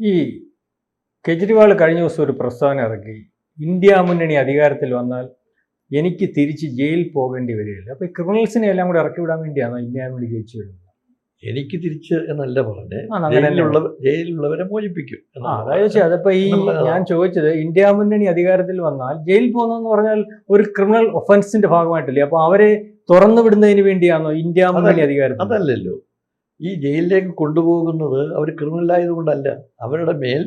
ഈ കെജ്രിവാൾ കഴിഞ്ഞ ദിവസം ഒരു പ്രസ്താവന ഇറക്കി. ഇന്ത്യ മുന്നണി അധികാരത്തിൽ വന്നാൽ എനിക്ക് തിരിച്ച് ജയിലിൽ പോകേണ്ടി വരികയില്ല. അപ്പോൾ ഈ ക്രിമിനൽസിനെ എല്ലാം കൂടെ ഇറക്കി വിടാൻ വേണ്ടിയാണോ ഇന്ത്യ മുന്നണി ജയിച്ചു വരുന്നത് എനിക്ക് തിരിച്ച് എന്നല്ല പറഞ്ഞേ. ജയിലിലുള്ളവരെ മോചിപ്പിക്കും അതായത് അതിപ്പോ ഈ ഞാൻ ചോദിച്ചത് ഇന്ത്യ മുന്നണി അധികാരത്തിൽ വന്നാൽ ജയിലിൽ പോകുന്നതെന്ന് പറഞ്ഞാൽ ഒരു ക്രിമിനൽ ഒഫൻസിന്റെ ഭാഗമായിട്ടില്ലേ? അപ്പൊ അവരെ തുറന്നു വിടുന്നതിന് വേണ്ടിയാണോ ഇന്ത്യ മുന്നണി അധികാരത്തിൽ അതല്ലല്ലോ. ഈ ജയിലിലേക്ക് കൊണ്ടുപോകുന്നത് അവർ ക്രിമിനലായതുകൊണ്ടല്ല. അവരുടെ മേൽ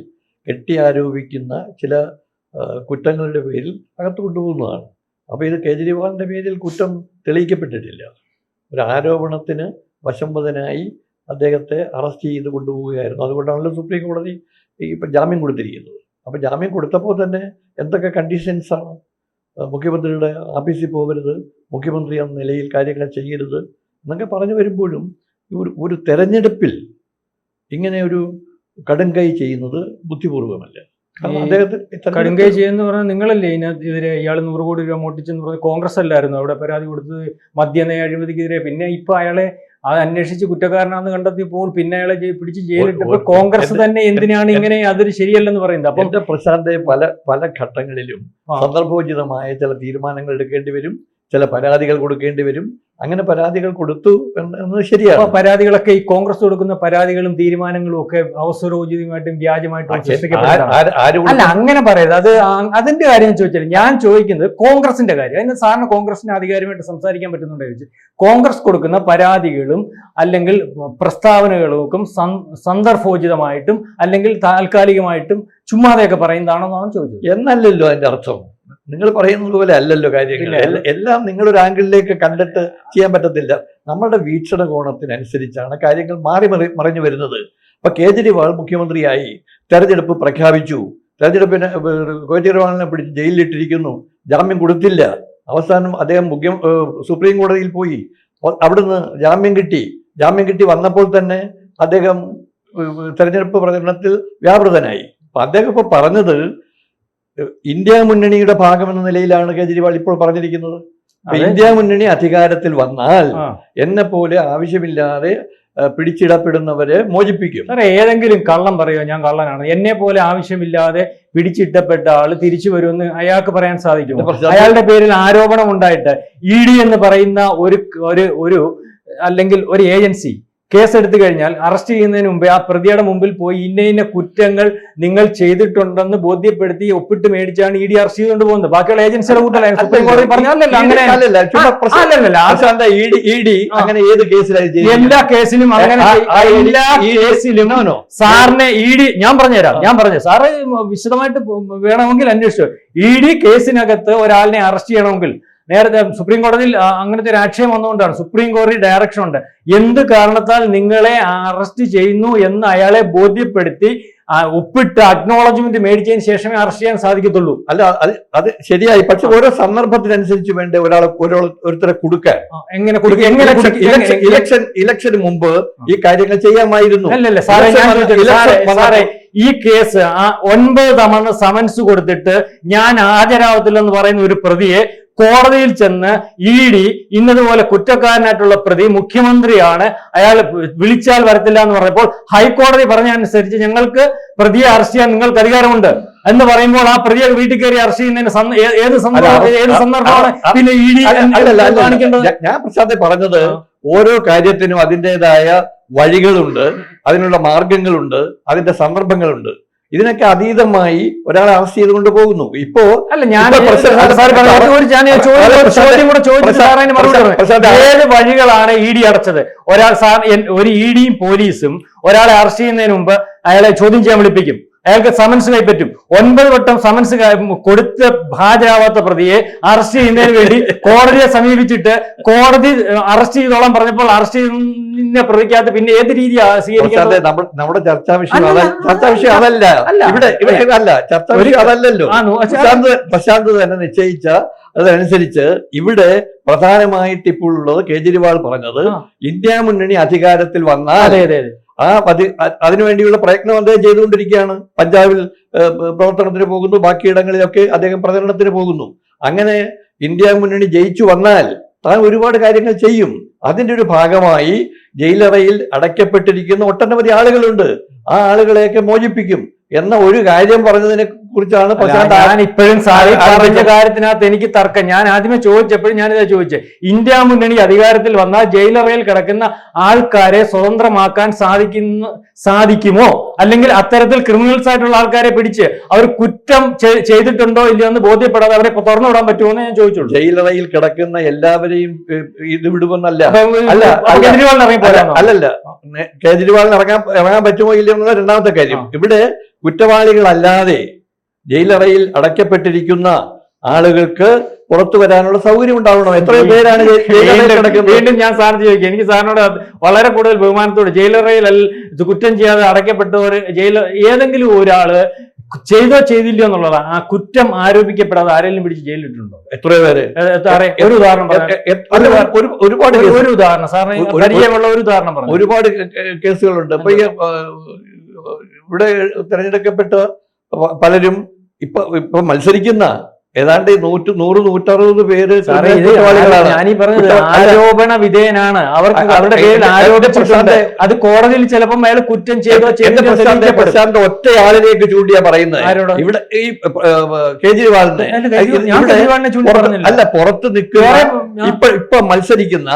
കെട്ടി ആരോപിക്കുന്ന ചില കുറ്റങ്ങളുടെ പേരിൽ അകത്ത് കൊണ്ടുപോകുന്നതാണ്. അപ്പോൾ ഇത് കേജ്രിവാളിന്റെ പേരിൽ കുറ്റം തെളിയിക്കപ്പെട്ടിട്ടില്ല. ഒരു ആരോപണത്തിന് വശംവദനായി അദ്ദേഹത്തെ അറസ്റ്റ് ചെയ്ത് കൊണ്ടുപോവുകയായിരുന്നു. അതുകൊണ്ടാണല്ലോ സുപ്രീം കോടതി ഇപ്പം ജാമ്യം കൊടുത്തിരിക്കുന്നത്. അപ്പോൾ ജാമ്യം കൊടുത്തപ്പോൾ തന്നെ എന്തൊക്കെ കണ്ടീഷൻസാണ് മുഖ്യമന്ത്രിയുടെ ആഫീസിൽ പോകരുത് മുഖ്യമന്ത്രി എന്ന നിലയിൽ കാര്യങ്ങൾ ചെയ്യരുത് എന്നൊക്കെ പറഞ്ഞു വരുമ്പോഴും ഒരു ഒരു തെരഞ്ഞെടുപ്പിൽ ഇങ്ങനെ ഒരു കടുംകൈ ചെയ്യുന്നത് ബുദ്ധിപൂർവമല്ല കടുങ്കൈ ചെയ്യുന്ന പറഞ്ഞാൽ നിങ്ങളല്ലേ ഇതിനെതിരെ ഇയാൾ നൂറ് കോടി രൂപ മോട്ടിച്ചെന്ന് പറഞ്ഞ കോൺഗ്രസ് അല്ലായിരുന്നു അവിടെ പരാതി കൊടുത്തത് മദ്യനയ അഴിമതിക്കെതിരെ. പിന്നെ ഇപ്പൊ അയാളെ അത് അന്വേഷിച്ച് കുറ്റക്കാരനാണെന്ന് കണ്ടെത്തിയപ്പോൾ പിന്നെ അയാളെ പിടിച്ച് ജയിലിട്ടപ്പോൾ കോൺഗ്രസ് തന്നെ എന്തിനാണ് ഇങ്ങനെ അതൊരു ശരിയല്ലെന്ന് പറയുന്നത്? അപ്പം എന്റെ പ്രശാന്തെ പല പല ഘട്ടങ്ങളിലും. സന്ദർഭോചിതമായ ചില തീരുമാനങ്ങൾ എടുക്കേണ്ടി വരും ചില പരാതികൾ കൊടുക്കേണ്ടി വരും. അങ്ങനെ പരാതികൾ കൊടുത്തു എന്ന് എന്നത് ശരിയാണ്. പരാതികളൊക്കെ ഈ കോൺഗ്രസ് കൊടുക്കുന്ന പരാതികളും തീരുമാനങ്ങളും ഒക്കെ അവസരോചിതമായിട്ടും വ്യാജമായിട്ടും അല്ല അങ്ങനെ പറയരുത്. അത് അതിന്റെ കാര്യം ചോദിച്ചാൽ ഞാൻ ചോദിക്കുന്നത് കോൺഗ്രസിന്റെ കാര്യം. അതിന് സാറിന് കോൺഗ്രസിന്റെ അധികാരമായിട്ട് സംസാരിക്കാൻ പറ്റുന്നുണ്ടോ ചോദിച്ചു. കോൺഗ്രസ് കൊടുക്കുന്ന പരാതികളും അല്ലെങ്കിൽ പ്രസ്താവനകളും സന്ദർഭോചിതമായിട്ടും അല്ലെങ്കിൽ താൽക്കാലികമായിട്ടും ചുമ്മാതെയൊക്കെ പറയുന്നതാണോ എന്നാണ് ചോദിച്ചത്. എന്നല്ലല്ലോ അതിന്റെ അർത്ഥം. നിങ്ങൾ പറയുന്നത് പോലെ അല്ലല്ലോ കാര്യങ്ങൾ. എല്ല- നിങ്ങളൊരു ആംഗിളിലേക്ക് കണ്ടിട്ട് ചെയ്യാൻ പറ്റത്തില്ല. നമ്മളുടെ വീക്ഷണ കോണത്തിനനുസരിച്ചാണ് കാര്യങ്ങൾ മാറി മറി മറിഞ്ഞു വരുന്നത്. അപ്പൊ കേജ്രിവാൾ മുഖ്യമന്ത്രിയായി തെരഞ്ഞെടുപ്പ് പ്രഖ്യാപിച്ചു. തെരഞ്ഞെടുപ്പിന് കേജ്രിവാളിനെ പിടിച്ച് ജയിലിലിട്ടിരിക്കുന്നു. ജാമ്യം കൊടുത്തില്ല. അവസാനം അദ്ദേഹം മുഖ്യ സുപ്രീം കോടതിയിൽ പോയി. അവിടുന്ന് ജാമ്യം കിട്ടി. ജാമ്യം കിട്ടി വന്നപ്പോൾ തന്നെ അദ്ദേഹം തെരഞ്ഞെടുപ്പ് പ്രചരണത്തിൽ വ്യാപൃതനായി. അപ്പൊ അദ്ദേഹം ഇപ്പൊ പറഞ്ഞത് ഇന്ത്യ മുന്നണിയുടെ ഭാഗമെന്ന നിലയിലാണ് കേജ്രിവാൾ ഇപ്പോൾ പറഞ്ഞിരിക്കുന്നത്. ഇന്ത്യ മുന്നണി അധികാരത്തിൽ വന്നാൽ എന്നെ പോലെ ആവശ്യമില്ലാതെ പിടിച്ചിടപ്പെടുന്നവരെ മോചിപ്പിക്കും. സാറേ ഏതെങ്കിലും കള്ളം പറയുമോ ഞാൻ കള്ളനാണ്. എന്നെ പോലെ ആവശ്യമില്ലാതെ പിടിച്ചിട്ടപ്പെട്ട ആൾ തിരിച്ചു വരുമെന്ന് അയാൾക്ക് പറയാൻ സാധിക്കും അയാളുടെ പേരിൽ ആരോപണം ഉണ്ടായിട്ട് ഇ ഡി എന്ന് പറയുന്ന ഒരു ഒരു ഒരു അല്ലെങ്കിൽ ഒരു ഏജൻസി കേസ് എടുത്തു കഴിഞ്ഞാൽ അറസ്റ്റ് ചെയ്യുന്നതിന് മുമ്പേ ആ പ്രതിയുടെ മുമ്പിൽ പോയി ഇന്ന ഇന്ന കുറ്റങ്ങൾ നിങ്ങൾ ചെയ്തിട്ടുണ്ടെന്ന് ബോധ്യപ്പെടുത്തി ഒപ്പിട്ട് മേടിച്ചാണ് ഇ ഡി അറസ്റ്റ് ചെയ്തുകൊണ്ട് പോകുന്നത്. ബാക്കിയുള്ള ഏജൻസിയുടെ കൂട്ടല്ല സുപ്രീം കോടതി അങ്ങനെ ഇ ഡി ഏത് കേസിലായി എല്ലാ കേസിലും അങ്ങനെ എല്ലാ കേസിലും സാറിനെ ഇ ഡി ഞാൻ പറഞ്ഞുതരാം ഞാൻ പറഞ്ഞു സാറ് വിശദമായിട്ട് വേണമെങ്കിൽ അന്വേഷിച്ചു. ഇ ഡി കേസിനകത്ത് ഒരാളിനെ അറസ്റ്റ് ചെയ്യണമെങ്കിൽ നേരത്തെ സുപ്രീം കോടതിയിൽ അങ്ങനത്തെ ഒരു ആക്ഷയം വന്നുകൊണ്ടാണ് സുപ്രീം കോടതി ഡയറക്ഷൻ ഉണ്ട്. എന്ത് കാരണത്താൽ നിങ്ങളെ അറസ്റ്റ് ചെയ്യുന്നു എന്ന് അയാളെ ബോധ്യപ്പെടുത്തി ഒപ്പിട്ട് അക്നോളജ്മെന്റ് മേടിച്ചതിന് ശേഷമേ അറസ്റ്റ് ചെയ്യാൻ സാധിക്കത്തുള്ളൂ. അല്ല അത് അത് ശരിയായി. പക്ഷെ ഓരോ സന്ദർഭത്തിനനുസരിച്ച് വേണ്ട ഒരാളെ ഒരാൾ ഒരുത്തരെ കൊടുക്കാൻ? എങ്ങനെ കൊടുക്കും എങ്ങനെ ഇലക്ഷൻ ഇലക്ഷൻ എങ്ങനെ- ഇലക്ഷൻ ഇലക്ഷന് മുമ്പ് ഈ കാര്യങ്ങൾ ചെയ്യാമായിരുന്നു. ഈ കേസ് ആ ഒൻപത് തവണ സമൻസ് കൊടുത്തിട്ട് ഞാൻ ഹാജരാവത്തില്ലെന്ന് പറയുന്ന ഒരു പ്രതിയെ കോടതിയിൽ ചെന്ന് ഇ ഡി ഇന്നതുപോലെ കുറ്റക്കാരനായിട്ടുള്ള പ്രതി മുഖ്യമന്ത്രിയാണ്. അയാൾ വിളിച്ചാൽ വരത്തില്ല എന്ന് പറഞ്ഞപ്പോൾ ഹൈക്കോടതി പറഞ്ഞ അനുസരിച്ച് ഞങ്ങൾക്ക് പ്രതിയെ അറസ്റ്റ് ചെയ്യാൻ നിങ്ങൾക്ക് അധികാരമുണ്ട് എന്ന് പറയുമ്പോൾ ആ പ്രതിയെ വീട്ടിൽ കയറി അറസ്റ്റ് ചെയ്യുന്നതിന് ഏത് സന്ദർഭം ഏത് സന്ദർഭമാണ്? പിന്നെ ഇ ഡി. കാണിക്കേണ്ടത്? ഞാൻ- ഞാൻ പ്രസാദെ പറഞ്ഞത് ഓരോ കാര്യത്തിനും അതിന്റെതായ വഴികളുണ്ട് അതിനുള്ള മാർഗങ്ങളുണ്ട് അതിന്റെ സന്ദർഭങ്ങളുണ്ട്. ഇതിനൊക്കെ അതീതമായി ഒരാളെ അറസ്റ്റ് ചെയ്തുകൊണ്ട് പോകുന്നു. ഇപ്പോ അല്ല ഞാൻ ഏത് വഴികളാണ് ഇ ഡി അടച്ചത്? ഒരാൾ സാർ ഒരു ഇ ഡിയും പോലീസും ഒരാളെ അറസ്റ്റ് ചെയ്യുന്നതിന് മുമ്പ് അയാളെ ചോദ്യം ചെയ്യാൻ വിളിപ്പിക്കും. അയാൾക്ക് സമൻസ് കൈപ്പറ്റും ഒൻപത് വട്ടം സമൻസ് കൊടുത്ത കൊടുത്ത് ഹാജരാവാത്ത പ്രതിയെ അറസ്റ്റ് ചെയ്യുന്നതിന് വേണ്ടി കോടതിയെ സമീപിച്ചിട്ട് കോടതി അറസ്റ്റ് ചെയ്തോളം പറഞ്ഞപ്പോൾ അറസ്റ്റ് ചെയ്യുന്ന പ്രതിക്കകത്ത് പിന്നെ ഏത് രീതിയാണ് സ്വീകരിക്കാതെ നമ്മൾ നമ്മുടെ ചർച്ചാ വിഷയം അതല്ല. ചർച്ചാ വിഷയം അതല്ല. അല്ല. ഇവിടെ ഇവിടെ അല്ല. ചർച്ചാ വിഷയം അതല്ലല്ലോ. പ്രശാന്ത് പ്രശാന്ത് തന്നെ നിശ്ചയിച്ച അതനുസരിച്ച് ഇവിടെ പ്രധാനമായിട്ട് ഇപ്പോൾ ഉള്ളത് കേജ്രിവാൾ പറഞ്ഞത്. ഇന്ത്യ മുന്നണി അധികാരത്തിൽ വന്നാൽ അതെ അതെ അതെ ആ പതി അ- അതിനുവേണ്ടിയുള്ള പ്രയത്നം അദ്ദേഹം ചെയ്തുകൊണ്ടിരിക്കുകയാണ്. പഞ്ചാബിൽ പ്രവർത്തനത്തിന് പോകുന്നു ബാക്കിയിടങ്ങളിലൊക്കെ അദ്ദേഹം പ്രചരണത്തിന് പോകുന്നു. അങ്ങനെ ഇന്ത്യ മുന്നണി ജയിച്ചു വന്നാൽ താൻ ഒരുപാട് കാര്യങ്ങൾ ചെയ്യും. അതിന്റെ ഒരു ഭാഗമായി ജയിലറയിൽ അടയ്ക്കപ്പെട്ടിരിക്കുന്ന ഒട്ടനവധി ആളുകളുണ്ട്. ആ ആളുകളെയൊക്കെ മോചിപ്പിക്കും. എന്ന ഒരു കാര്യം പറഞ്ഞതിനെ കുറിച്ചാണ് ഞാൻ ഇപ്പോഴും സാറി പറഞ്ഞ കാര്യത്തിനകത്ത് എനിക്ക് തർക്കം. ഞാൻ ആദ്യമേ ചോദിച്ചപ്പോഴും ഞാനിതാ ചോദിച്ചത് ഇന്ത്യ മുന്നണി അധികാരത്തിൽ വന്നാൽ ജയിലറയിൽ കിടക്കുന്ന ആൾക്കാരെ സ്വതന്ത്രമാക്കാൻ സാധിക്കുന്ന സാധിക്കുമോ? അല്ലെങ്കിൽ അത്തരത്തിൽ ക്രിമിനൽസ് ആയിട്ടുള്ള ആൾക്കാരെ പിടിച്ച് അവർ കുറ്റം ചെയ്തിട്ടുണ്ടോ ഇല്ലയോ എന്ന് ബോധ്യപ്പെടാതെ അവരെ തുറന്നു വിടാൻ പറ്റുമോ എന്ന് ഞാൻ ചോദിച്ചുള്ളൂ. ജയിലറയിൽ കിടക്കുന്ന എല്ലാവരെയും ഇത് വിടുമെന്നല്ല. അല്ല. കേജ്രിവാളിന് ഇറങ്ങി? അല്ലല്ല. കേജ്രിവാളിന് ഇറങ്ങാൻ ഇറങ്ങാൻ പറ്റുമോ ഇല്ലയോ എന്നുള്ള രണ്ടാമത്തെ കാര്യം. ഇവിടെ കുറ്റവാളികളല്ലാതെ ജയിലറയിൽ അടയ്ക്കപ്പെട്ടിരിക്കുന്ന ആളുകൾക്ക് പുറത്തു വരാനുള്ള സൗകര്യം ഉണ്ടാവണം. എത്രയോ പേരാണ് വീണ്ടും ഞാൻ സാറിന് ചോദിക്കും. എനിക്ക് സാറിനോട് വളരെ കൂടുതൽ ബഹുമാനത്തോട് ജയിലറയിൽ കുറ്റം ചെയ്യാതെ അടയ്ക്കപ്പെട്ടവർ ജയിൽ ഏതെങ്കിലും ഒരാൾ ചെയ്തോ ചെയ്തില്ലയോ എന്നുള്ളതാണ് ആ കുറ്റം ആരോപിക്കപ്പെടാതെ ആരെങ്കിലും പിടിച്ച് ജയിലിട്ടുണ്ടോ എത്രയോ പേര്? ഒരു ഉദാഹരണം ഒരുപാട് ഒരു- ഉദാഹരണം. സാറിന് ഒരു- ഒരു- പരിചയമുള്ള ഒരു ഉദാഹരണം പറഞ്ഞു ഒരുപാട് കേസുകളുണ്ട്. ഇപ്പൊ ഇവിടെ തിരഞ്ഞെടുക്കപ്പെട്ട പലരും ഇപ്പൊ ഇപ്പൊ മത്സരിക്കുന്ന ഏതാണ്ട് നൂറ്റി നൂറ് നൂറ്ററുപത് പേര് ഞാനീ പറഞ്ഞത് ആരോപണ വിധേയനാണ്. അവർക്ക് അവരുടെ പേരിൽ ആരോപിച്ചിട്ടുണ്ട്. അത് കോടതിയിൽ ചിലപ്പോൾ അയാൾ കുറ്റം ചെയ്തോ പ്രശാന്ത് ഒറ്റ ആളിലേക്ക് ഒറ്റയാളിലേക്ക് ചൂണ്ടിയാ പറയുന്നത് ഇവിടെ ഈ കേജ്രിവാളിനെ. അല്ല, പുറത്ത് നിൽക്കുന്ന ഞാൻ- ഇപ്പൊ ഇപ്പൊ മത്സരിക്കുന്ന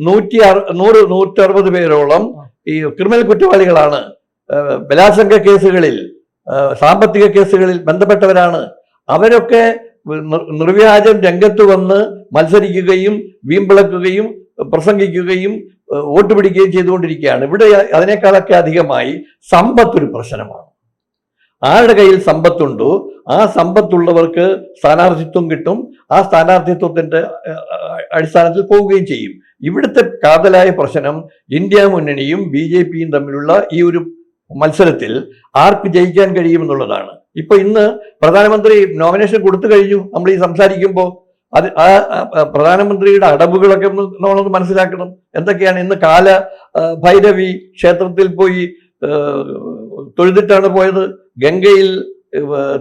നൂറ്റി അറു നൂറ് നൂറ്ററുപത് പേരോളം ഈ ക്രിമിനൽ കുറ്റവാളികളാണ്. ബലാത്സംഗ കേസുകളിൽ സാമ്പത്തിക കേസുകളിൽ ബന്ധപ്പെട്ടവരാണ്. അവരൊക്കെ നിർവ്യാജം രംഗത്ത് വന്ന് മത്സരിക്കുകയും വീമ്പിളക്കുകയും പ്രസംഗിക്കുകയും വോട്ട് പിടിക്കുകയും ചെയ്തുകൊണ്ടിരിക്കുകയാണ്. ഇവിടെ അതിനേക്കാളൊക്കെ അധികമായി സമ്പത്തൊരു പ്രശ്നമാണ്. ആരുടെ കയ്യിൽ സമ്പത്തുണ്ടോ ആ സമ്പത്തുള്ളവർക്ക് സ്ഥാനാർത്ഥിത്വം കിട്ടും. ആ സ്ഥാനാർത്ഥിത്വത്തിന്റെ അടിസ്ഥാനത്തിൽ പോവുകയും ചെയ്യും. ഇവിടുത്തെ കാതലായ പ്രശ്നം ഇന്ത്യ മുന്നണിയും ബി തമ്മിലുള്ള ഈ ഒരു മത്സരത്തിൽ ആർക്ക് ജയിക്കാൻ കഴിയുമെന്നുള്ളതാണ് ഇപ്പൊ ഇന്ന് പ്രധാനമന്ത്രി നോമിനേഷൻ കൊടുത്തു കഴിഞ്ഞു. നമ്മൾ ഈ സംസാരിക്കുമ്പോൾ അത് ആ പ്രധാനമന്ത്രിയുടെ അടവുകളൊക്കെ നമ്മളൊന്ന് മനസ്സിലാക്കണം. എന്തൊക്കെയാണ് ഇന്ന് കാല ഭൈരവി ക്ഷേത്രത്തിൽ പോയി തൊഴുതിട്ടാണ് പോയത്. ഗംഗയിൽ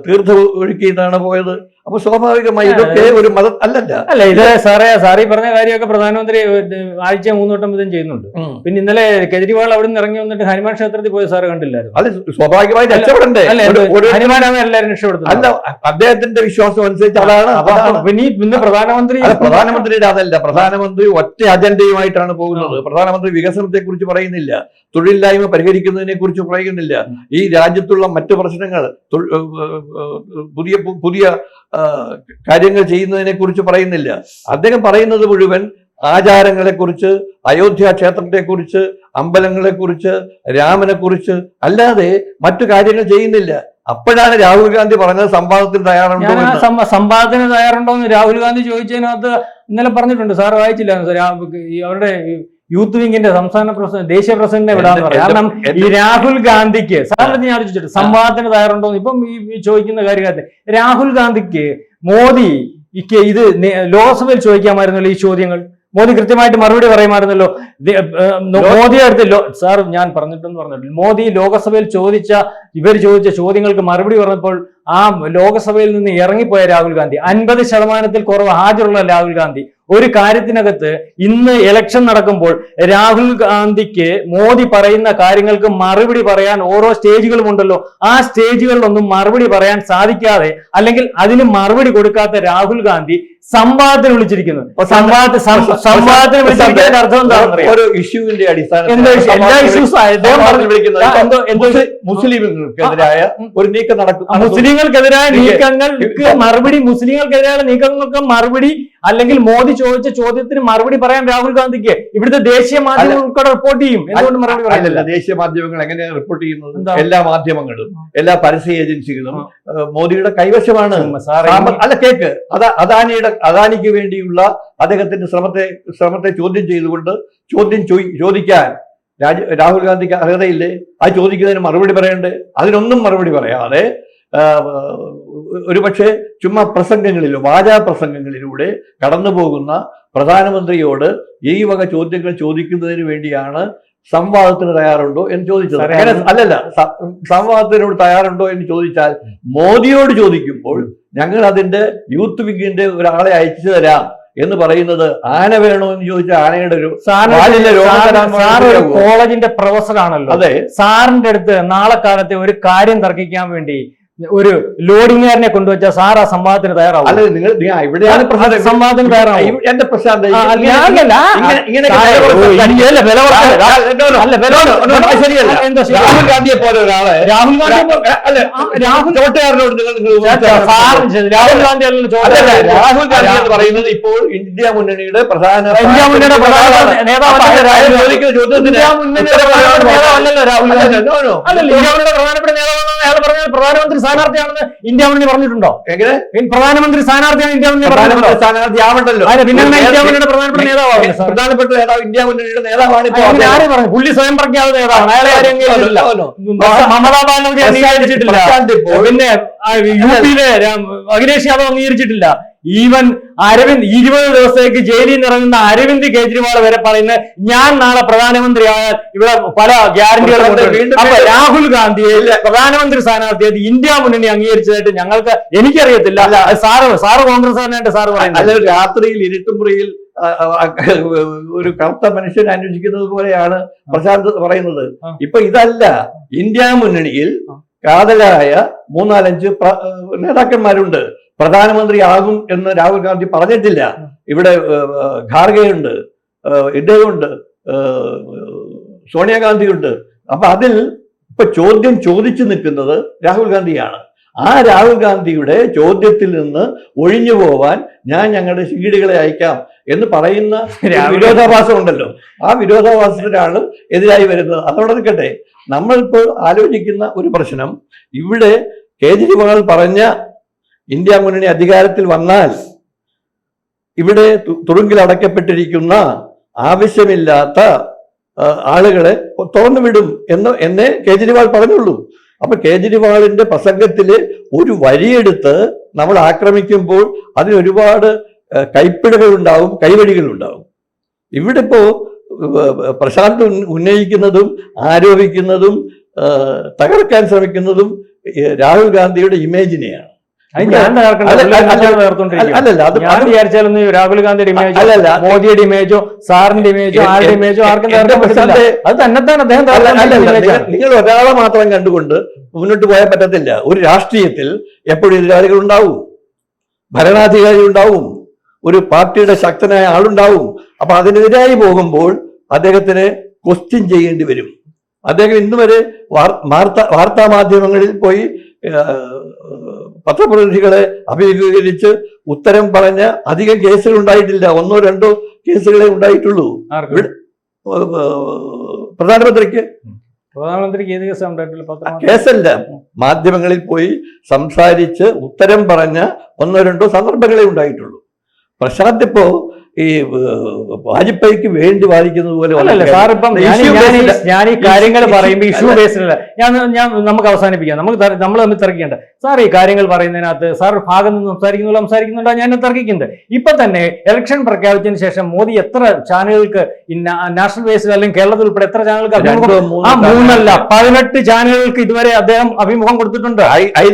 തീർത്ഥം ഒഴുക്കിയിട്ടാണ് പോയത്. അപ്പൊ സ്വാഭാവികമായി ഇതൊക്കെ ഒരു മത അല്ലല്ല. അല്ല ഇത് സാറേ സാറി പറഞ്ഞ കാര്യമൊക്കെ പ്രധാനമന്ത്രി ആഴ്ച മൂന്ന് വട്ടം വീതം ചെയ്യുന്നുണ്ട്. പിന്നെ ഇന്നലെ കെജ്രിവാൾ അവിടെ നിന്ന് ഇറങ്ങി വന്നിട്ട് ഹനുമാൻ ക്ഷേത്രത്തിൽ പോയ സാറ് കണ്ടില്ലായിരുന്നു. അത് സ്വാഭാവികമായി രക്ഷപ്പെടണ്ടേ? ഹനുമാനാണ് എല്ലാവരും രക്ഷപ്പെടുന്നത് അല്ല അദ്ദേഹത്തിന്റെ വിശ്വാസം അനുസരിച്ച് അതാണ് പിന്നെ പിന്നെ പ്രധാനമന്ത്രി പ്രധാനമന്ത്രിയുടെ അതല്ല. പ്രധാനമന്ത്രി ഒറ്റ അജണ്ടയുമായിട്ടാണ് പോകുന്നത്. പ്രധാനമന്ത്രി വികസനത്തെ കുറിച്ച് പറയുന്നില്ല. തൊഴിലില്ലായ്മ പരിഹരിക്കുന്നതിനെ കുറിച്ച് പറയുന്നില്ല. ഈ രാജ്യത്തുള്ള മറ്റു പ്രശ്നങ്ങൾ പുതിയ പുതിയ കാര്യങ്ങൾ ചെയ്യുന്നതിനെ കുറിച്ച് പറയുന്നില്ല. അദ്ദേഹം പറയുന്നത് മുഴുവൻ ആചാരങ്ങളെ കുറിച്ച് അയോധ്യ ക്ഷേത്രത്തെ കുറിച്ച് അമ്പലങ്ങളെ കുറിച്ച് രാമനെ കുറിച്ച് അല്ലാതെ മറ്റു കാര്യങ്ങൾ ചെയ്യുന്നില്ല. അപ്പോഴാണ് രാഹുൽ ഗാന്ധി പറഞ്ഞത് സംവാദത്തിന് തയ്യാറുണ്ടോ സംവാദത്തിന് തയ്യാറുണ്ടോ എന്ന് രാഹുൽ ഗാന്ധി ചോദിച്ചതിനകത്ത് ഇന്നലെ പറഞ്ഞിട്ടുണ്ട്. സാർ വായിച്ചില്ല അവരുടെ യൂത്ത് വിങ്ങിന്റെ സംസ്ഥാന പ്രസിഡന്റ് ദേശീയ പ്രസിഡന്റിനെ വിടാന്ന് പറയാം. പറഞ്ഞു കാരണം ഈ രാഹുൽ ഗാന്ധിക്ക് സാറിന് ഞാൻ ചോദിച്ചിട്ട് സംവാദത്തിന് തയ്യാറുണ്ടോ എന്ന്. ഇപ്പം ഈ ചോദിക്കുന്ന കാര്യത്തിൽ രാഹുൽ ഗാന്ധിക്ക് മോദി ഇത് ലോക്സഭയിൽ ചോദിക്കാമായിരുന്നല്ലോ ഈ ചോദ്യങ്ങൾ. മോദി കൃത്യമായിട്ട് മറുപടി പറയുമായിരുന്നല്ലോ. മോദി അടുത്ത് സാർ ഞാൻ പറഞ്ഞിട്ടെന്ന് പറഞ്ഞിട്ടില്ല. മോദി ലോക്സഭയിൽ ചോദിച്ച ഇവർ ചോദിച്ച ചോദ്യങ്ങൾക്ക് മറുപടി പറഞ്ഞപ്പോൾ ആ ലോകസഭയിൽ നിന്ന് ഇറങ്ങിപ്പോയ രാഹുൽ ഗാന്ധി അൻപത് ശതമാനത്തിൽ കുറവ് ഹാജരുള്ള രാഹുൽ ഗാന്ധി ഒരു കാര്യത്തിനകത്ത് ഇന്ന് ഇലക്ഷൻ നടക്കുമ്പോൾ രാഹുൽ ഗാന്ധിക്ക് മോദി പറയുന്ന കാര്യങ്ങൾക്ക് മറുപടി പറയാൻ ഓരോ സ്റ്റേജുകളും ഉണ്ടല്ലോ. ആ സ്റ്റേജുകളിലൊന്നും മറുപടി പറയാൻ സാധിക്കാതെ അല്ലെങ്കിൽ അതിന് മറുപടി കൊടുക്കാത്ത രാഹുൽ ഗാന്ധി സംവാദത്തിന് വിളിച്ചിരിക്കുന്നത് സംവാദത്തിന് വിളിച്ചിരിക്കുന്നതിന്റെ അർത്ഥം എന്താണെന്നറിയാം ഒരു ഇഷ്യൂവിന്റെ അടിസ്ഥാനത്തിൽ? എല്ലാ മുസ്ലിങ്ങൾക്കെതിരായ ഒരു നീക്കം നടക്കും. ആ, മുസ്ലിങ്ങൾക്കെതിരായ നീക്കങ്ങൾക്ക് മറുപടി മുസ്ലിങ്ങൾക്കെതിരായ നീക്കങ്ങൾക്ക് മറുപടി അല്ലെങ്കിൽ മോദി ചോദിച്ച ചോദ്യത്തിന് മറുപടി പറയാൻ രാഹുൽ ഗാന്ധിക്ക് ഇവിടുത്തെ ദേശീയ മാധ്യമങ്ങൾ ഉൾപ്പെടെ റിപ്പോർട്ട് ചെയ്യും. എന്തുകൊണ്ട് മറുപടി പറയുന്നില്ല ദേശീയ മാധ്യമങ്ങൾ എങ്ങനെയാണ് റിപ്പോർട്ട് ചെയ്യുന്നത്? എല്ലാ മാധ്യമങ്ങളും എല്ലാ പരസ്യ ഏജൻസികളും മോദിയുടെ കൈവശമാണ്. അല്ല കേക്ക്. അതാ അദാനിയുടെ അദാനിക്ക് വേണ്ടിയുള്ള അദ്ദേഹത്തിന്റെ ശ്രമത്തെ ശ്രമത്തെ ചോദ്യം ചെയ്തുകൊണ്ട് ചോദ്യം ചോദിക്കാൻ രാജ രാഹുൽ ഗാന്ധിക്ക് അർഹതയില്ലേ? ആ ചോദിക്കുന്നതിന് മറുപടി പറയണ്ടേ? അതിനൊന്നും മറുപടി പറയാതെ ഒരുപക്ഷെ ചുമ്മാ പ്രസംഗങ്ങളിലോ വാചാ പ്രസംഗങ്ങളിലൂടെ കടന്നു പോകുന്ന പ്രധാനമന്ത്രിയോട് ഈ വക ചോദ്യങ്ങൾ ചോദിക്കുന്നതിന് വേണ്ടിയാണ് സംവാദത്തിന് തയ്യാറുണ്ടോ എന്ന് ചോദിച്ചത്. അല്ലല്ല സംവാദത്തിനോട് തയ്യാറുണ്ടോ എന്ന് ചോദിച്ചാൽ മോദിയോട് ചോദിക്കുമ്പോൾ ഞങ്ങൾ അതിന്റെ യൂത്ത് വിങ്ങിന്റെ ഒരാളെ അയച്ചു തരാം എന്ന് പറയുന്നത് ആന വേണോ എന്ന് ചോദിച്ചാൽ ആനയുടെ ഒരു ഒരു കോളേജിന്റെ പ്രൊഫസർ ആണല്ലോ അതെ. സാറിന്റെ അടുത്ത് നാളെ കാലത്തെ ഒരു കാര്യം തർക്കിക്കാൻ വേണ്ടി ഒരു ലോഡിങ്ങുകാരനെ കൊണ്ടുവച്ചാൽ സാർ ആ സംവാദത്തിന് തയ്യാറാവും അല്ല നിങ്ങൾ ഇവിടെയാണ് പ്രശ്നം സംവാദത്തിന് തയ്യാറാവും എന്റെ പ്രശാന്ത് രാഹുൽ ഗാന്ധിയെ പോലെ ഒരാളെ രാഹുൽ ഗാന്ധി അല്ല രാഹുൽ ഗാന്ധി. രാഹുൽ ഗാന്ധി എന്ന് പറയുന്നത് ഇപ്പോൾ ഇന്ത്യ മുന്നണിയുടെ പ്രധാന ഇന്ത്യ മുന്നണിയുടെ പ്രധാന രാഹുൽ ഗാന്ധി. പ്രധാനപ്പെട്ട രാഹുൽ ഗാന്ധി. അല്ലല്ല, no, no. ഇന്ത്യ മുന്നണിയുടെ പ്രധാനപ്പെട്ട നേതാവാണെന്ന് അയാൾ പറഞ്ഞത് പ്രധാനമന്ത്രി സ്ഥാനാർത്ഥിയാണെന്ന് ഇന്ത്യ മുന്നണി പറഞ്ഞിട്ടുണ്ടോ? എങ്ങനെ? പ്രധാനമന്ത്രി സ്ഥാനാർത്ഥിയാണ് ഇന്ത്യ മുന്നണി പ്രധാനമന്ത്രി സ്ഥാനാർത്ഥി ആവണ്ടല്ലോ. പിന്നെ ഇന്ത്യ മുന്നണിയുടെ പ്രധാനപ്പെട്ട നേതാവാണ് പ്രധാനപ്പെട്ട നേതാവ് ഇന്ത്യ മുന്നണിയുടെ നേതാവാണ് ആരും പറഞ്ഞു? പുള്ളി സ്വയം പ്രഖ്യാപിത നേതാവാണ്. അയാളെ ആരും മമതാ ബാനർജി അംഗീകരിച്ചിട്ടില്ല പിന്നെ യു പിയിലെ അഖിലേഷ് യാദവ് അംഗീകരിച്ചിട്ടില്ല. ഈവൻ അരവിന്ദ് ഇരുപത് ദിവസത്തേക്ക് ജയിലിൽ നിന്ന് ഇറങ്ങുന്ന അരവിന്ദ് കേജ്രിവാൾ വരെ പറയുന്നത് ഞാൻ നാളെ പ്രധാനമന്ത്രിയായാൽ ഇവിടെ പല ഗ്യാരണ്ടികളും അപ്പൊ രാഹുൽ ഗാന്ധിയെ പ്രധാനമന്ത്രി സ്ഥാനാർത്ഥിയായിട്ട് ഇന്ത്യ മുന്നണി അംഗീകരിച്ചതായിട്ട് ഞങ്ങൾക്ക് എനിക്കറിയത്തില്ല. സാറ് സാറ് കോൺഗ്രസ്സുകാരനായിട്ട് സാറ് പറയുന്നത്. രാത്രിയിൽ ഇരുട്ടുമുറിയിൽ ഒരു കറുത്ത മനുഷ്യൻ അന്വേഷിക്കുന്നത് പോലെയാണ് പ്രശാന്ത് പറയുന്നത്. ഇപ്പൊ ഇതല്ല. ഇന്ത്യ മുന്നണിയിൽ കാതലായ മൂന്നാലഞ്ച് നേതാക്കന്മാരുണ്ട്. പ്രധാനമന്ത്രി ആകും എന്ന് രാഹുൽ ഗാന്ധി പറഞ്ഞിട്ടില്ല. ഇവിടെ ഖാർഗയുണ്ട് ഇദ്ദേഹമുണ്ട് സോണിയാഗാന്ധിയുണ്ട്. അപ്പൊ അതിൽ ഇപ്പൊ ചോദ്യം ചോദിച്ചു നിൽക്കുന്നത് രാഹുൽ ഗാന്ധിയാണ്. ആ രാഹുൽ ഗാന്ധിയുടെ ചോദ്യത്തിൽ നിന്ന് ഒഴിഞ്ഞു പോവാൻ ഞാൻ ഞങ്ങളുടെ ശീടികളെ അയക്കാം എന്ന് പറയുന്ന വിരോധാഭാസം ഉണ്ടല്ലോ. ആ വിരോധാഭാസത്തിനാണ് എതിരായി വരുന്നത്. അതോടെ നിൽക്കട്ടെ. നമ്മളിപ്പോൾ ആലോചിക്കുന്ന ഒരു പ്രശ്നം ഇവിടെ കേജ്രിവാൾ പറഞ്ഞ ഇന്ത്യ മുന്നണി അധികാരത്തിൽ വന്നാൽ ഇവിടെ തുറുങ്കിൽ അടയ്ക്കപ്പെട്ടിരിക്കുന്ന ആവശ്യമില്ലാത്ത ആളുകളെ തുറന്നു വിടും എന്ന് എന്നെ കേജ്രിവാൾ പറഞ്ഞുള്ളൂ. അപ്പൊ കേജ്രിവാളിന്റെ പ്രസംഗത്തിൽ ഒരു വരിയെടുത്ത് നമ്മൾ ആക്രമിക്കുമ്പോൾ അതിന് ഒരുപാട് കൈപ്പിഴകൾ ഉണ്ടാവും കൈവഴികൾ ഉണ്ടാവും ഇവിടെ ഇപ്പോ പ്രശാന്ത് ഉന്നയിക്കുന്നതും ആരോപിക്കുന്നതും തകർക്കാൻ ശ്രമിക്കുന്നതും രാഹുൽ ഗാന്ധിയുടെ ഇമേജിനെയാണ്. രാഹുൽ ഗാന്ധിയുടെ ഇമേജോ മോദിയുടെ ഇമേജോ സാറിന്റെ ഇമേജോ ആരുടെ ഇമേജോ ആർക്കും അത് തന്നെത്താൻ അദ്ദേഹം. നിങ്ങൾ ഒരാളെ മാത്രം കണ്ടുകൊണ്ട് മുന്നോട്ട് പോയാൽ പറ്റത്തില്ല. ഒരു രാഷ്ട്രീയത്തിൽ എപ്പോഴും എതിരാളികൾ ഉണ്ടാവും. ഭരണാധികാരി ഉണ്ടാവും. ഒരു പാർട്ടിയുടെ ശക്തനായ ആളുണ്ടാവും. അപ്പൊ അതിനെതിരായി പോകുമ്പോൾ അദ്ദേഹത്തിന് ക്വസ്റ്റ്യൻ ചെയ്യേണ്ടി വരും. അദ്ദേഹം ഇന്ന് വരെ വാർത്താ വാർത്താ മാധ്യമങ്ങളിൽ പോയി പത്രപ്രതിനിധികളെ അഭിമുഖീകരിച്ച് ഉത്തരം പറഞ്ഞ അധികം കേസുകൾ ഉണ്ടായിട്ടില്ല. ഒന്നോ രണ്ടോ കേസുകളെ ഉണ്ടായിട്ടുള്ളൂ. പ്രധാനമന്ത്രിക്ക്. പ്രധാനമന്ത്രിക്ക് ഏത് കേസാണ് കേസല്ല. മാധ്യമങ്ങളിൽ പോയി സംസാരിച്ച് ഉത്തരം പറഞ്ഞ ഒന്നോ രണ്ടോ സന്ദർഭങ്ങളെ ഉണ്ടായിട്ടുള്ളൂ. പ്രശാന്ത് ഇപ്പോ ഈ വാജ്പേയിക്ക് വേണ്ടി വാദിക്കുന്നത് പോലെ ഞാൻ ഈ- കാര്യങ്ങൾ പറയുമ്പോൾ ഇഷ്യൂ. ബേസിലല്ല ഞാൻ ഞാൻ നമുക്ക് അവസാനിപ്പിക്കാം. നമുക്ക് നമ്മൾ തമ്മിൽ തർക്കിക്കേണ്ട. സാർ ഈ കാര്യങ്ങൾ പറയുന്നതിനകത്ത് സാർ ഭാഗം നിന്ന് സംസാരിക്കുന്നുണ്ടോ? സംസാരിക്കുന്നുണ്ടോ? ഞാൻ തർക്കിക്കുന്നത് ഇപ്പൊ തന്നെ ഇലക്ഷൻ പ്രഖ്യാപിച്ചതിന് ശേഷം മോദി എത്ര ചാനലുകൾക്ക് നാഷണൽ ബേസിൽ അല്ലെങ്കിൽ കേരളത്തിൽ ഉൾപ്പെടെ എത്ര ചാനലുകൾക്ക് ആ മൂന്നല്ല പതിനെട്ട് ചാനലുകൾക്ക് ഇതുവരെ അദ്ദേഹം അഭിമുഖം കൊടുത്തിട്ടുണ്ട്.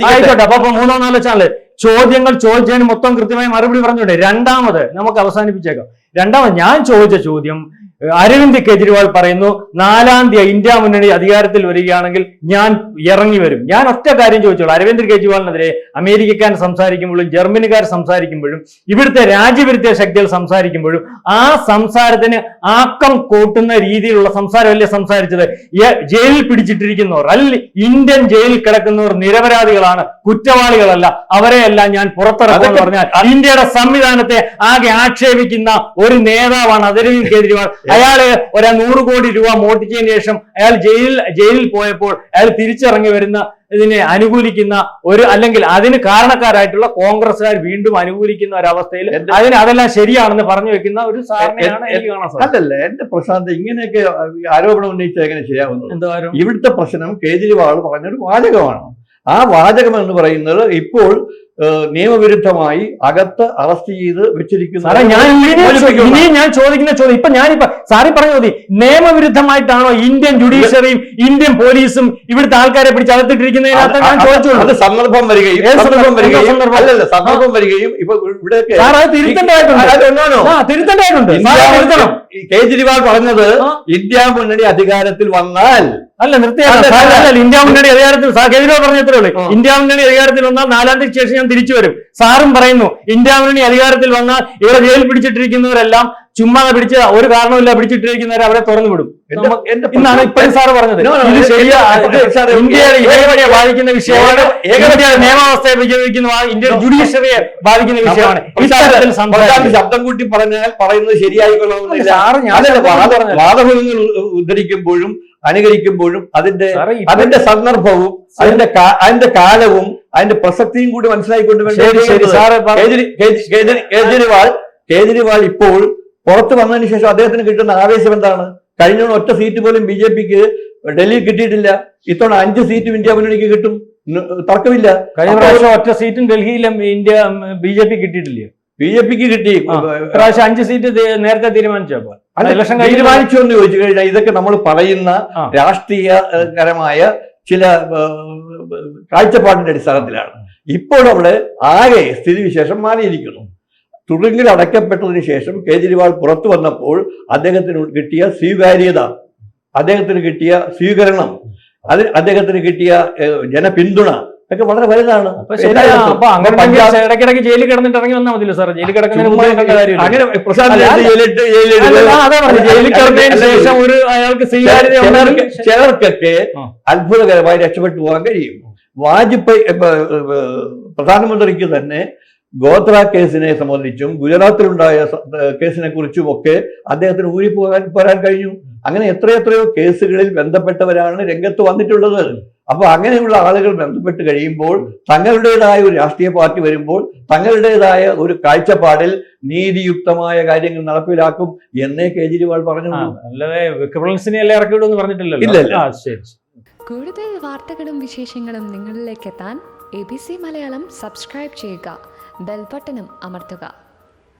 ആയിക്കോട്ടെ. അപ്പൊ മൂന്നോ നാലോ ചാനൽ ചോദ്യങ്ങൾ ചോദിച്ചതിന് മൊത്തം കൃത്യമായി മറുപടി പറഞ്ഞുണ്ട് രണ്ടാമത് നമുക്ക് അവസാനിപ്പിച്ചേക്കാം. രണ്ടാമത് ഞാൻ ചോദിച്ച ചോദ്യം അരവിന്ദ് കെജ്രിവാൾ പറയുന്നു നാലാം തീയതി ഇന്ത്യ മുന്നണി അധികാരത്തിൽ വരികയാണെങ്കിൽ ഞാൻ ഇറങ്ങി വരും. ഞാൻ ഒറ്റ കാര്യം ചോദിച്ചോളൂ. അരവിന്ദ് കെജ്രിവാളിനെതിരെ അമേരിക്കക്കാർ സംസാരിക്കുമ്പോഴും ജർമ്മനിക്കാർ സംസാരിക്കുമ്പോഴും ഇവിടുത്തെ രാജ്യവിരുദ്ധ ശക്തികൾ സംസാരിക്കുമ്പോഴും ആ സംസാരത്തിന് ആക്കം കൂട്ടുന്ന രീതിയിലുള്ള സംസാരമല്ലേ സംസാരിച്ചത്? ജയിലിൽ പിടിച്ചിട്ടിരിക്കുന്നവർ അല്ല ഇന്ത്യൻ ജയിലിൽ കിടക്കുന്നവർ നിരപരാധികളാണ് കുറ്റവാളികളല്ല. അവരെയെല്ലാം ഞാൻ പുറത്തിറക്കുമെന്ന് പറഞ്ഞാൽ ഇന്ത്യയുടെ സംവിധാനത്തെ ആകെ ആക്ഷേപിക്കുന്ന ഒരു നേതാവാണ് അരവിന്ദ് കെജ്രിവാൾ. അയാൾ ഒരു നൂറ് കോടി രൂപ മോട്ടിച്ചതിന് ശേഷം അയാൾ ജയിലിൽ ജയിലിൽ പോയപ്പോൾ അയാൾ തിരിച്ചിറങ്ങി വരുന്ന ഇതിനെ അനുകൂലിക്കുന്ന ഒരു അല്ലെങ്കിൽ അതിന് കാരണക്കാരായിട്ടുള്ള കോൺഗ്രസ്സുകാർ വീണ്ടും അനുകൂലിക്കുന്ന ഒരവസ്ഥയിൽ അതിന് അതെല്ലാം ശരിയാണെന്ന് പറഞ്ഞു വെക്കുന്ന ഒരു അല്ലല്ല എന്റെ പ്രശാന്ത് ഇങ്ങനെയൊക്കെ ആരോപണം ഉന്നയിച്ച എങ്ങനെ ശരിയാവുന്നത് ഇവിടുത്തെ പ്രശ്നം കേജ്രിവാൾ പറഞ്ഞൊരു വാചകമാണ്. ആ വാചകം എന്ന് പറയുന്നത് ഇപ്പോൾ നിയമവിരുദ്ധമായി അകത്ത് അറസ്റ്റ് ചെയ്ത് വെച്ചിരിക്കുന്ന ഞാൻ. ഞാൻ ചോദിക്കുന്ന ചോദ്യം ഇപ്പൊ ഞാനിപ്പോ സാറി പറഞ്ഞ മതി നിയമവിരുദ്ധമായിട്ടാണോ ഇന്ത്യൻ ജുഡീഷ്യറിയും ഇന്ത്യൻ പോലീസും ഇവിടുത്തെ ആൾക്കാരെ പിടിച്ച് അകത്തിട്ടിരിക്കുന്നതിനകത്ത് ഞാൻ ചോദിച്ചു അത് സന്ദർഭം വരികയും സന്ദർഭം? വരികയും? അല്ലല്ല സന്ദർഭം വരികയും ഇപ്പൊ ഇവിടെ തിരുത്തേണ്ടതായിട്ടുണ്ട് കേജ്രിവാൾ പറഞ്ഞത്. ഇന്ത്യ മുന്നണി അധികാരത്തിൽ വന്നാൽ അല്ല നിർത്തിയാൽ ഇന്ത്യ മുന്നണി അധികാരത്തിൽ കേജ്രിവാൾ പറഞ്ഞത്രേ ഉള്ളൂ. ഇന്ത്യ മുന്നണി അധികാരത്തിൽ വന്നാൽ നാലാം തീയതി ശേഷം ഞാൻ തിരിച്ചു വരും. സാറും പറയുന്നു ഇന്ത്യ മുന്നണി അധികാരത്തിൽ വന്നാൽ ഇവിടെ ജയിലിൽ പിടിച്ചിട്ടിരിക്കുന്നവരെല്ലാം ചുമ്മാ പിടിച്ച ഒരു കാരണമില്ല പിടിച്ചിട്ടിരിക്കുന്നവരെ അവരെ തുറന്നു വിടും. എന്നാണ് ഇപ്പോഴും സാറ് പറഞ്ഞത്. ഇന്ത്യയുടെ ഏകപടിയെ ബാധിക്കുന്ന വിഷയമാണ്. ഏക- നിയമാവസ്ഥയെ വിജയിക്കുന്ന ഇന്ത്യയുടെ ജുഡീഷ്യറിയെ ബാധിക്കുന്ന വിഷയമാണ്. ശബ്ദം കൂട്ടി പറഞ്ഞാൽ പറയുന്നത് ശരിയായിക്കൊള്ളണമെന്നില്ല. വാദഭവങ്ങൾ ഉദ്ധരിക്കുമ്പോഴും അനുകരിക്കുമ്പോഴും അതിന്റെ അതിന്റെ സന്ദർഭവും അതിന്റെ അതിന്റെ കാലവും അതിന്റെ പ്രസക്തിയും കൂടി മനസ്സിലാക്കിക്കൊണ്ട് കേജ്രിവാൾ കേജ്രിവാൾ ഇപ്പോൾ പുറത്തു വന്നതിന് ശേഷം അദ്ദേഹത്തിന് കിട്ടുന്ന ആവേശം എന്താണ്? കഴിഞ്ഞ ഒറ്റ സീറ്റ് പോലും ബി ജെ പിക്ക് ഡൽഹിയിൽ കിട്ടിയിട്ടില്ല. ഇത്തവണ അഞ്ച് സീറ്റും ഇന്ത്യ മുന്നണിക്ക് കിട്ടും. തർക്കമില്ല. കഴിഞ്ഞ പ്രാവശ്യം ഒറ്റ സീറ്റും ഡൽഹിയിലും ഇന്ത്യ ബി ജെ പി കിട്ടിയിട്ടില്ല ബി ജെ പിക്ക് കിട്ടി. പ്രാവശ്യം അഞ്ച് സീറ്റ് നേരത്തെ തീരുമാനിച്ചപ്പോ ഇലക്ഷൻ തീരുമാനിച്ചു എന്ന് ചോദിച്ചു കഴിഞ്ഞാൽ ഇതൊക്കെ നമ്മൾ പറയുന്ന. രാഷ്ട്രീയകരമായ ചില കാഴ്ചപ്പാടിന്റെ അടിസ്ഥാനത്തിലാണ്. ഇപ്പോൾ അവിടെ ആകെ സ്ഥിതിവിശേഷം മാറിയിരിക്കുന്നു. തുറുങ്കിൽ അടയ്ക്കപ്പെട്ടതിന് ശേഷം കേജ്രിവാൾ പുറത്തു വന്നപ്പോൾ അദ്ദേഹത്തിന് കിട്ടിയ സ്വീകാര്യത അദ്ദേഹത്തിന് കിട്ടിയ സ്വീകരണം അത് അദ്ദേഹത്തിന് കിട്ടിയ ജനപിന്തുണ ഒക്കെ വളരെ വലുതാണ്. ഇടയ്ക്കിടയ്ക്ക് ജയിലിൽ കിടന്നിട്ട് ഇറങ്ങി വന്നാൽ മതിയല്ലോ സാർ ജയിലിൽ കിടക്കുന്നതിന് ഒരു അയാൾക്ക്. ചിലർക്കൊക്കെ അത്ഭുതകരമായി രക്ഷപ്പെട്ടു പോകാൻ കഴിയും. വാജ്പേയി പ്രധാനമന്ത്രിക്ക് തന്നെ ഗോത്ര കേസിനെ സംബന്ധിച്ചും ഗുജറാത്തിലുണ്ടായ കേസിനെ കുറിച്ചും ഒക്കെ അദ്ദേഹത്തിന് ഊരിപ്പോകാൻ പോരാൻ കഴിഞ്ഞു. അങ്ങനെ എത്രയെത്രയോ കേസുകളിൽ ബന്ധപ്പെട്ടവരാണ് രംഗത്ത് വന്നിട്ടുള്ളത്. അപ്പോൾ അങ്ങനെയുള്ള ആളുകൾ ബന്ധപ്പെട്ട് കഴിയുമ്പോൾ തങ്ങളുടേതായ ഒരു രാഷ്ട്രീയ പാർട്ടി വരുമ്പോൾ തങ്ങളുടേതായ ഒരു കാഴ്ചപ്പാടിൽ നീതിയുക്തമായ കാര്യങ്ങൾ നടപ്പിലാക്കും എന്നേ കേജ്രിവാൾ പറഞ്ഞു അല്ലാതെ എല്ലാം ഇറക്കി വിടുമെന്ന് പറഞ്ഞിട്ടില്ലല്ലോ? കൂടുതൽ വാർത്തകളും വിശേഷങ്ങളും നിങ്ങളിലേക്ക് എത്താൻ A B C Malayalam subscribe ചെയ്യുക. ബെൽബട്ടനും അമർത്തുക.